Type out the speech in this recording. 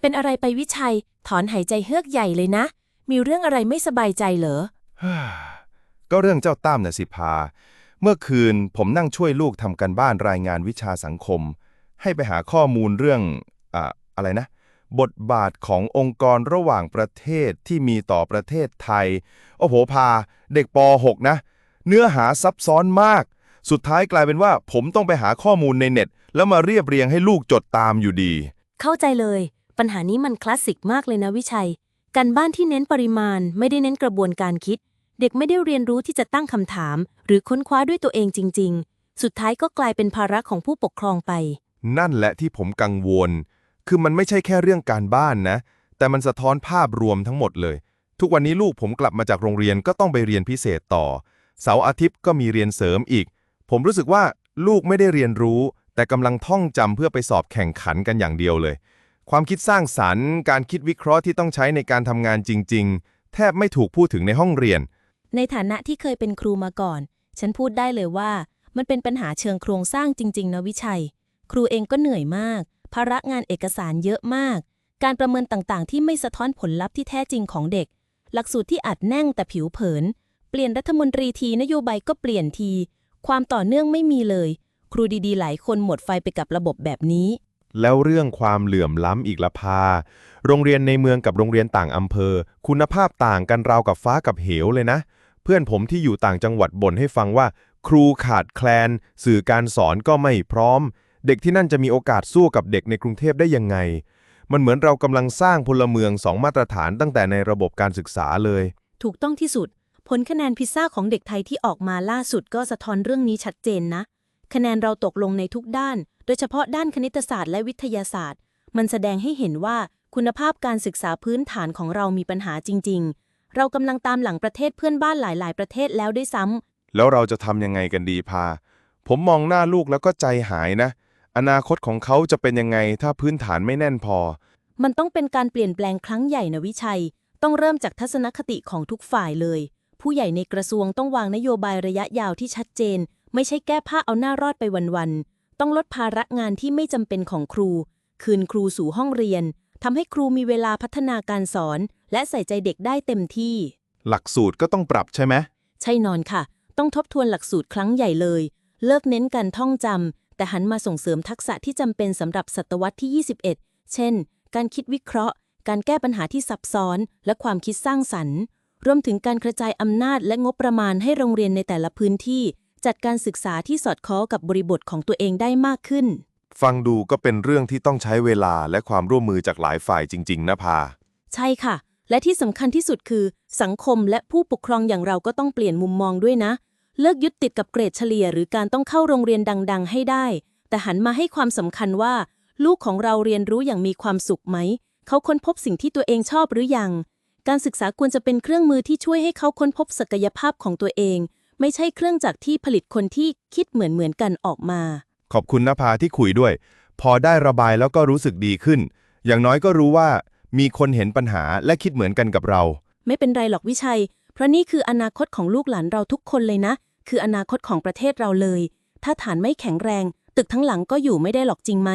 เป็นอะไรไปวิชัย ถอนหายใจเฮือกใหญ่เลยนะ มีเรื่องอะไรไม่สบายใจเหรอ ก็เรื่องเจ้าตั้มน่ะสิพา เมื่อคืนผมนั่งช่วยลูกทำกันบ้านรายงานวิชาสังคม ให้ไปหาข้อมูลเรื่องอ่าอะไรนะ บทบาทขององค์กรระหว่างประเทศที่มีต่อประเทศไทย โอ้โหพา เด็กป .6 นะ เนื้อหาซับซ้อนมาก สุดท้ายกลายเป็นว่า ผมต้องไปหาข้อมูลในเน็ต แล้วมาเรียบเรียงให้ลูกจดตามอยู่ดี เข้าใจเลย ปัญหานี้มันคลาสสิกมากเลยนะวิชัย การบ้านที่เน้นปริมาณ ไม่ได้เน้นกระบวนการคิด เด็กไม่ได้เรียนรู้ที่จะตั้งคำถาม หรือค้นคว้าด้วยตัวเองจริง ๆ สุดท้ายก็กลายเป็นภาระของผู้ปกครองไป นั่นแหละที่ผมกังวล คือมันไม่ใช่แค่เรื่องการบ้านนะ แต่มันสะท้อนภาพรวมทั้งหมดเลย ทุกวันนี้ลูกผมกลับมาจากโรงเรียนก็ต้องไปเรียนพิเศษต่อ เสาร์อาทิตย์ก็มีเรียนเสริมอีก ผมรู้สึกว่าลูกไม่ได้เรียนรู้ แต่กำลังท่องจำเพื่อไปสอบแข่งขันกันอย่างเดียวเลย ความคิดสร้างสรรค์ การคิดวิเคราะห์ที่ต้องใช้ในการทำงานจริง ๆ แทบไม่ถูกพูดถึงในห้องเรียน ในฐานะที่เคยเป็นครูมาก่อน ฉันพูดได้เลยว่า มันเป็นปัญหาเชิงโครงสร้างจริง ๆ นะวิชัย ครูเองก็เหนื่อยมาก ภาระงานเอกสารเยอะมาก การประเมินต่างๆ ที่ไม่สะท้อนผลลัพธ์ที่แท้จริงของเด็ก หลักสูตรที่อัดแน่งแต่ผิวเผิน เปลี่ยนรัฐมนตรีทีนโยบายก็เปลี่ยนที ความต่อเนื่องไม่มีเลย ครูดีๆ หลายคนหมดไฟไปกับระบบแบบนี้ แล้วเรื่องความเหลื่อมล้ำอีกละพา โรงเรียนในเมืองกับโรงเรียนต่างอำเภอ คุณภาพต่างกันราวกับฟ้ากับเหวเลยนะ เพื่อนผมที่อยู่ต่างจังหวัดบ่นให้ฟังว่า ครูขาดแคลน สื่อการสอนก็ไม่พร้อม เด็กที่นั่นจะมีโอกาสสู้กับเด็กในกรุงเทพได้ยังไง มันเหมือนเรากำลังสร้างพลเมืองสองมาตรฐานตั้งแต่ในระบบการศึกษาเลย ถูกต้องที่สุด ผลคะแนนพิซซ่าของเด็กไทยที่ออกมาล่าสุดก็สะท้อนเรื่องนี้ชัดเจนนะคะแนนเราตกลงในทุกด้าน โดยเฉพาะด้านคณิตศาสตร์และวิทยาศาสตร์ มันแสดงให้เห็นว่าคุณภาพการศึกษาพื้นฐานของเรามีปัญหาจริง ๆ เรากำลังตามหลังประเทศเพื่อนบ้านหลาย ๆ ประเทศแล้วด้วยซ้ำแล้วเราจะทำยังไงกันดีพา ผมมองหน้าลูกแล้วก็ใจหายนะ อนาคตของเขาจะเป็นยังไงถ้าพื้นฐานไม่แน่นพอ มันต้องเป็นการเปลี่ยนแปลงครั้งใหญ่นะวิชัย ต้องเริ่มจากทัศนคติของทุกฝ่ายเลย ผู้ใหญ่ในกระทรวงต้องวางนโยบายระยะยาวที่ชัดเจน ไม่ใช่แก้ผ้าเอาหน้ารอดไปวันๆ ต้องลดภาระงานที่ไม่จำเป็นของครู คืนครูสู่ห้องเรียนทำให้ครูมีเวลาพัฒนาการสอน และใส่ใจเด็กได้เต็มที่ หลักสูตรก็ต้องปรับใช่ไหม ใช่นอนค่ะ ต้องทบทวนหลักสูตรครั้งใหญ่เลย เลิกเน้นการท่องจำแต่หันมาส่งเสริมทักษะที่จำเป็นสำหรับศตวรรษที่ 21 เช่น การคิดวิเคราะห์ การแก้ปัญหาที่ซับซ้อน และความคิดสร้างสรรค์ รวมถึงการกระจายอำนาจและงบประมาณให้โรงเรียนในแต่ละพื้นที่ จัดการศึกษาที่สอดคล้องกับบริบทของตัวเองได้มากขึ้น ฟังดูก็เป็นเรื่องที่ต้องใช้เวลาและความร่วมมือจากหลายฝ่ายจริง ๆนะพา ใช่ค่ะ และที่สำคัญที่สุดคือ สังคมและผู้ปกครองอย่างเราก็ต้องเปลี่ยนมุมมองด้วยนะ เลิกยึดติดกับเกรดเฉลี่ย หรือการต้องเข้าโรงเรียนดัง ๆ ให้ได้ แต่หันมาให้ความสำคัญว่า ลูกของเราเรียนรู้อย่างมีความสุขไหม เขาค้นพบสิ่งที่ตัวเองชอบหรือยัง การศึกษาควรจะเป็นเครื่องมือที่ช่วยให้เขาค้นพบศักยภาพของตัวเอง ไม่ใช่เครื่องจักรที่ผลิตคนที่คิดเหมือนเหมือนๆกันออกมา ขอบคุณนภาที่คุยด้วย พอได้ระบายแล้วก็รู้สึกดีขึ้น อย่างน้อยก็รู้ว่ามีคนเห็นปัญหาและคิดเหมือนกันกับเรา ไม่เป็นไรหรอกวิชัย เพราะนี่คืออนาคตของลูกหลานเราทุกคนเลยนะ คืออนาคตของประเทศเราเลย ถ้าฐานไม่แข็งแรง ตึกทั้งหลังก็อยู่ไม่ได้หรอกจริงไหม